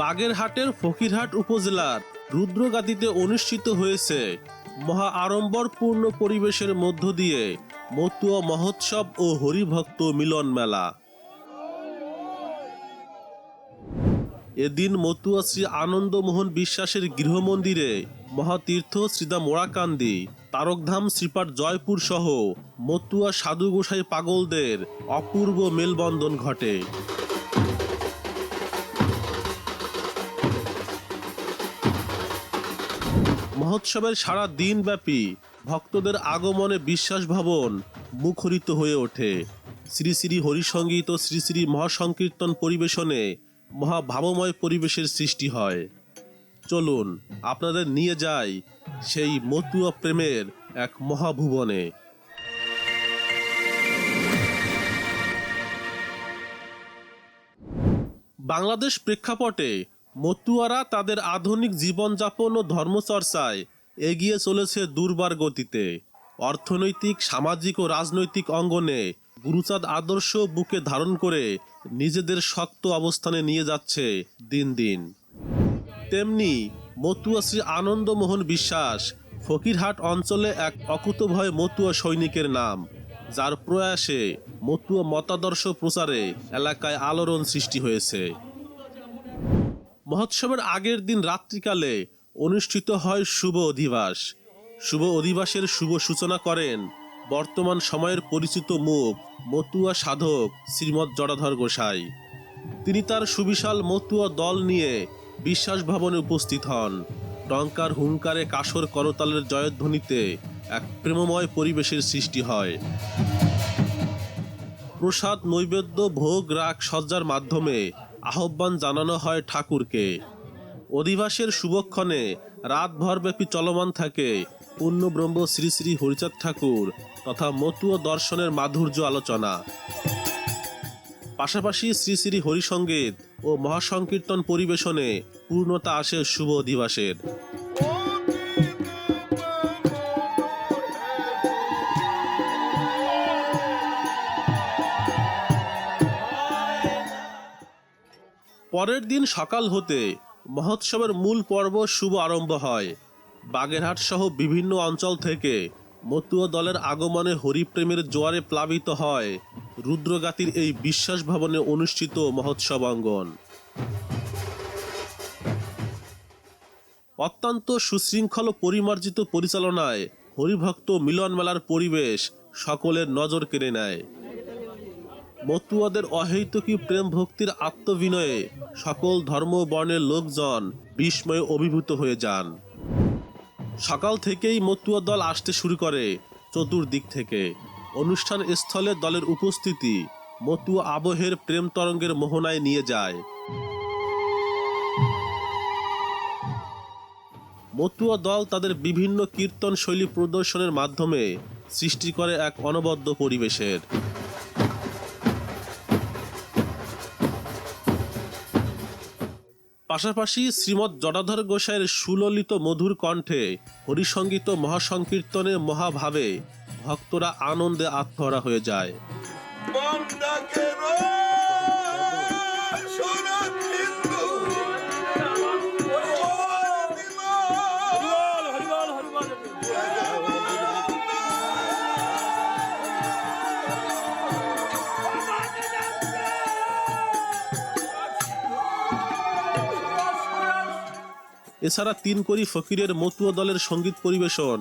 বাগেরহাটের ফকিরহাট উপজেলার রুদ্রগাতিতে অনুষ্ঠিত হয়েছে মহা আড়ম্বরপূর্ণ পরিবেশের মধ্য দিয়ে মতুয়া মহোৎসব ও হরিভক্ত মিলন মেলা। এদিন মতুয়া শ্রী আনন্দমোহন বিশ্বাসের গৃহমন্দিরে মহাতীর্থ শ্রীদা মোড়াকান্দি, তারকধাম শ্রীপাঠ জয়পুর সহ মতুয়া সাধু গোসাই পাগলদের অপূর্ব মেলবন্ধন ঘটে। মহোৎসবের সারা দিনব্যাপী ভক্তদের আগমনে বিশ্বাস ভবন মুখরিত হয়ে ওঠে। শ্রী শ্রী হরিসঙ্গীত ও শ্রী শ্রী মহাসংকীর্তন পরিবেশনে মহাভাবময় পরিবেশের সৃষ্টি হয়। চলুন আপনাদের নিয়ে যাই সেই মতুয়া প্রেমের এক মহাভুবনে। বাংলাদেশ প্রেক্ষাপটে মতুয়ারা তাদের আধুনিক জীবনযাপন ও ধর্মচর্চায় এগিয়ে চলেছে দুর্বার গতিতে। অর্থনৈতিক, সামাজিক ও রাজনৈতিক অঙ্গনে গুরুচাঁদ আদর্শ বুকে ধারণ করে নিজেদের শক্ত অবস্থানে নিয়ে যাচ্ছে দিন দিন। তেমনি মতুয়া শ্রী আনন্দমোহন বিশ্বাস ফকিরহাট অঞ্চলে এক অকুতভয় মতুয়া সৈনিকের নাম, যার প্রয়াসে মতুয়া মতাদর্শ প্রচারে এলাকায় আলোড়ন সৃষ্টি হয়েছে। মহোৎসবের আগের দিন রাত্রিকালে অনুষ্ঠিত হয় শুভ অধিবাস। শুভ অধিবাসের শুভ সূচনা করেন বর্তমান সময়ের পরিচিত মুখ মতুয়া সাধক শ্রীমৎ জড়াধর গোসাই। তিনি তার সুবিশাল মতুয়া দল নিয়ে বিশ্বাস ভবনে উপস্থিত হন। টঙ্কার হুঙ্কারে কাসর করতালের জয়ধ্বনিতে এক প্রেমময় পরিবেশের সৃষ্টি হয়। প্রসাদ, নৈবেদ্য, ভোগ, রাগ, সজ্জার মাধ্যমে আহ্বান জানানো হয় ঠাকুরকে। অধিবাসের শুভক্ষণে রাতভরব্যাপী চলমান থাকে পূর্ণব্রহ্ম শ্রী শ্রী হরিচাঁদ ঠাকুর তথা মতু ও দর্শনের মাধুর্য আলোচনা। পাশাপাশি শ্রী শ্রী হরিসঙ্গীত ও মহাসংকীর্তন পরিবেশনে পূর্ণতা আসে শুভ অধিবাসের। পরের দিন সকাল হতে মহোৎসবের মূল পর্ব শুভ আরম্ভ হয়। বাগেরহাট সহ বিভিন্ন অঞ্চল থেকে মতুয়া দলের আগমনে হরিপ্রেমের জোয়ারে প্লাবিত হয় রুদ্রগাতির এই বিশ্বাস ভবনে অনুষ্ঠিত মহোৎসব অঙ্গন। অত্যন্ত সুশৃঙ্খল পরিমার্জিত পরিচালনায় হরিভক্ত মিলন মেলার পরিবেশ সকলের নজর কেড়ে নেয়। মতুয়াদের অহৈতুকী প্রেম ভক্তির আত্মবিনয়ে সকল ধর্ম বর্ণের লোকজন বিস্ময়ে অভিভূত হয়ে যান। সকাল থেকেই মতুয়া দল আসতে শুরু করে চতুর্দিক থেকে। অনুষ্ঠান স্থলে দলের উপস্থিতি মতুয়া আবহের প্রেম তরঙ্গের মোহনায় নিয়ে যায়। মতুয়া দল তাদের বিভিন্ন কীর্তন শৈলী প্রদর্শনের মাধ্যমে সৃষ্টি করে এক অনবদ্য পরিবেশের। পাশাপাশি শ্রীমৎ জটাধর গোসাইয়ের সুললিত মধুর কণ্ঠে হরিসঙ্গীত ও মহাসংকীর্তনের মহাভাবে ভক্তরা আনন্দে আত্মহারা হয়ে যায়। বন্দাকে এছাড়া তিন করি ফকিরের মতুয়া দলের সংগীত পরিবেশন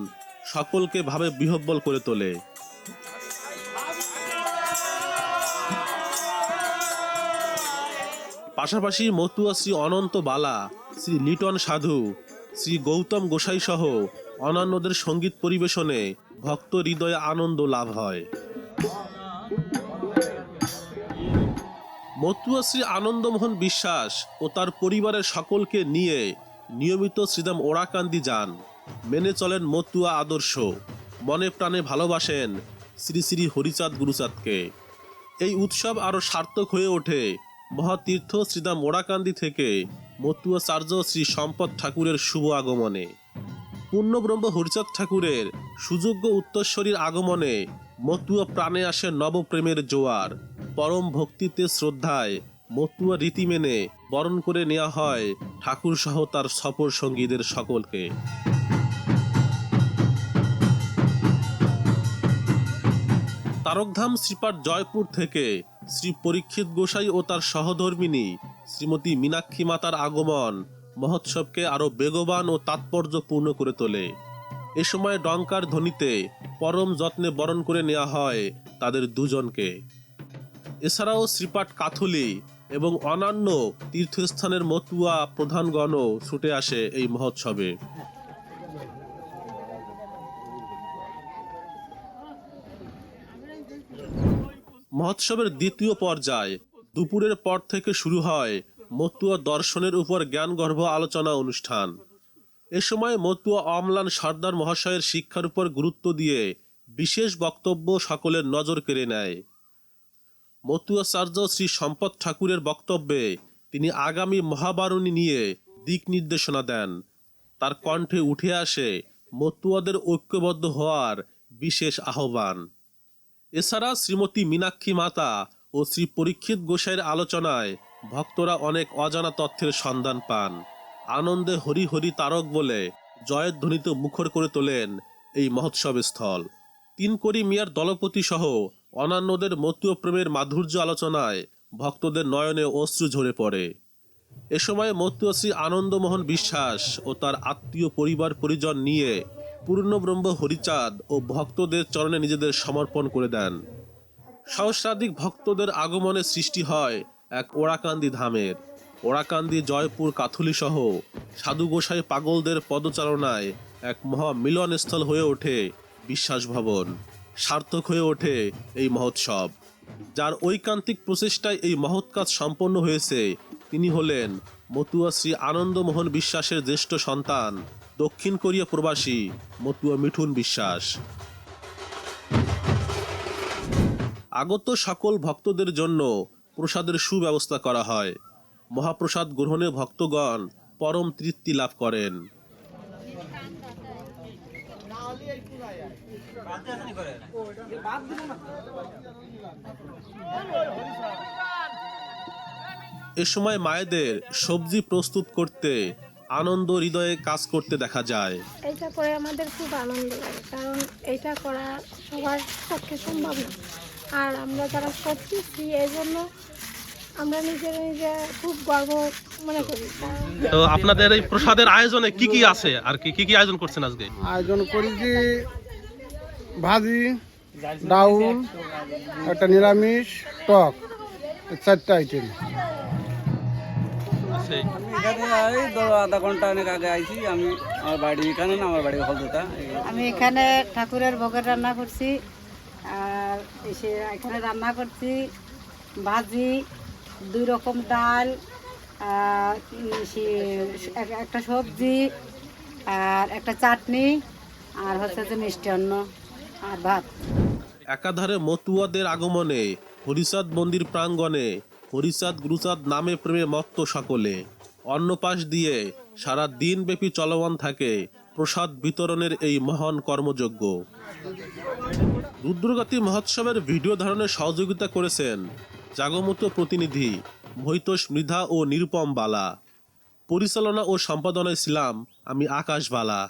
সকলকে ভাবে বিহব্বল করে তোলে। পাশাপাশি মতুয়া শ্রী অনন্ত বালা, শ্রী লিটন সাধু, শ্রী গৌতম গোসাই সহ অন্যান্যদের সংগীত পরিবেশনে ভক্ত হৃদয়ে আনন্দ লাভ হয়। মতুয়া শ্রী আনন্দমোহন বিশ্বাস ও তার পরিবারের সকলকে নিয়ে নিয়মিত শ্রীদাম ওড়াকান্দি যান। মেনে চলেন মতুয়া আদর্শ। মনে প্রাণে ভালোবাসেন শ্রী শ্রী হরিচাঁদ গুরুচাঁদকে। এই উৎসব আরও সার্থক হয়ে ওঠে। মহাতীর্থ শ্রীদাম ওড়াকান্দি থেকে মতুয়াচার্য শ্রী সম্পদ ঠাকুরের শুভ আগমনে। পূর্ণব্রহ্ম হরিচাঁদ ঠাকুরের সুযোগ্য উত্তরস্বরীর আগমনে মতুয়া প্রাণে আসে নবপ্রেমের জোয়ার। পরম ভক্তিতে শ্রদ্ধায় মতুয়া রীতি মেনে বরণ করে নেওয়া হয় ঠাকুর সহ তার সফর সঙ্গীদের সকলকে। তারকধাম শ্রীপাঠ জয়পুর থেকে শ্রী পরীক্ষিত গোসাই ও তার সহধর্মিনী শ্রীমতী মীনাক্ষী মাতার আগমন মহোৎসবকে আরও বেগবান ও তাৎপর্যপূর্ণ করে তোলে। এ সময় ডঙ্কার ধ্বনিতে পরম যত্নে বরণ করে নেওয়া হয় তাদের দুজনকে। এছাড়াও শ্রীপাঠ কাথুলি এবং অন্যান্য তীর্থস্থানের মতুয়া প্রধানগণও ছুটে আসে এই মহোৎসবে। মহোৎসবের দ্বিতীয় পর্যায় দুপুরের পর থেকে শুরু হয় মতুয়া দর্শনের উপর জ্ঞানগর্ভ আলোচনা অনুষ্ঠান। এ সময় মতুয়া অমলান সর্দার মহাশয়ের শিক্ষার উপর গুরুত্ব দিয়ে বিশেষ বক্তব্য সকলের নজর কেড়ে নেয়। মতুয়াচার্য শ্রী সম্পদ ঠাকুরের বক্তব্যে তিনি আগামী মহাবারণী নিয়ে দিক নির্দেশনা দেন। তার কণ্ঠে উঠে আসে মতুয়াদের ঐক্যবদ্ধ হওয়ার বিশেষ আহ্বান। এছাড়া শ্রীমতী মীনাক্ষী মাতা ও শ্রী পরীক্ষিত গোসাইয়ের আলোচনায় ভক্তরা অনেক অজানা তথ্যের সন্ধান পান। আনন্দে হরি হরি তারক বলে জয়ের ধ্বনিতে মুখর করে তোলেন এই মহোৎসব স্থল তিন করি মিয়ার দলপতি সহ অন্যান্যদের মতীয় প্রেমের মাধুর্য আলোচনায় ভক্তদের নয়নে অশ্রু ঝরে পড়ে। এ সময় মতীয় শ্রী আনন্দমোহন বিশ্বাস ও তার আত্মীয় পরিবার পরিজন নিয়ে পূর্ণব্রহ্ম হরিচাঁদ ও ভক্তদের চরণে নিজেদের সমর্পণ করে দেন। সহস্রাধিক ভক্তদের আগমনে সৃষ্টি হয় এক ওড়াকান্দি ধামের। ওড়াকান্দি, জয়পুর কাথুলি সহ সাধু গোসাই পাগলদের পদচারণায় এক মহা মিলনস্থল হয়ে ওঠে বিশ্বাস ভবন। সার্থক হয়ে ওঠে এই মহোৎসব। যার ঐকান্তিক প্রচেষ্টায় এই মহৎ কাজ সম্পন্ন হয়েছে, তিনি হলেন মতুয়া শ্রী আনন্দমোহন বিশ্বাসের জ্যেষ্ঠ সন্তান, দক্ষিণ কোরিয়া প্রবাসী মতুয়া মিঠুন বিশ্বাস। আগত সকল ভক্তদের জন্য প্রসাদের সুব্যবস্থা করা হয়। মহাপ্রসাদ গ্রহণে ভক্তগণ পরম তৃপ্তি লাভ করেন। এ সময় মায়েদের সবজি প্রস্তুত করতে আনন্দ হৃদয়ে কাজ করতে দেখা যায়। এটা করে আমাদের খুব আনন্দ লাগে, কারণ এটা করা সবার পক্ষে সম্ভব না। আর আমরা যারা করতেছি এই জন্য আমরা নিজেরা নিজে খুব গর্ব মনে করি। তো আপনাদের এই প্রসাদের আয়োজনে কি কি আছে? আর কি কি কি আয়োজন করছেন আজকে? আয়োজন করেছি ভাজি ডাউল একটা নিরামিষ টক চারটা আইটেম আমি এখানে এই ধরো আধা ঘণ্টা অনেক আগে আইছি আমি আমার বাড়ি এখানে না আমার বাড়ি হলদুটা আমি এখানে ঠাকুরের ভোগের রান্না করছি আর এসে এখানে রান্না করছি ভাজি দুই রকম ডাল একটা সবজি, আর একটা চাটনি, আর হচ্ছে যে মিষ্টান্ন আর ভাত। একাধারে মতুয়াদের আগমনে, হরিচাঁদ মন্দির প্রাঙ্গণে, হরিচাঁদ গুরুচাঁদ নামে প্রেমে মত্ত সকলে। অন্য পাশ দিয়ে সারা দিনব্যাপী চলমান থাকে প্রসাদ বিতরণের এই মহান কর্মযজ্ঞ। রুদ্রগতি মহোৎসবের ভিডিও ধারণের সহযোগিতা করেছেন জাগমত প্রতিনিধি মহিতোষ মৃধা ও নিরুপম বালা। পরিচালনা ও সম্পাদনায় ছিলাম আমি আকাশ বালা।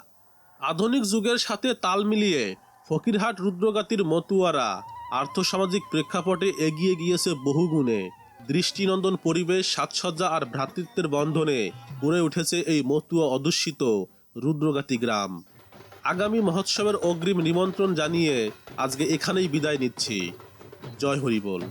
আধুনিক যুগের সাথে তাল মিলিয়ে ফকিরহাট রুদ্রগাতির মতুয়ারা আর্থসামাজিক প্রেক্ষাপটে এগিয়ে গিয়েছে বহুগুণে। দৃষ্টিনন্দন পরিবেশ, সাজসজ্জা আর ভ্রাতৃত্বের বন্ধনে গড়ে উঠেছে এই মতুয়া অধ্যুষিত রুদ্রগাতি গ্রাম। আগামী মহোৎসবের অগ্রিম নিমন্ত্রণ জানিয়ে আজকে এখানেই বিদায় নিচ্ছি। জয় হরিবোল।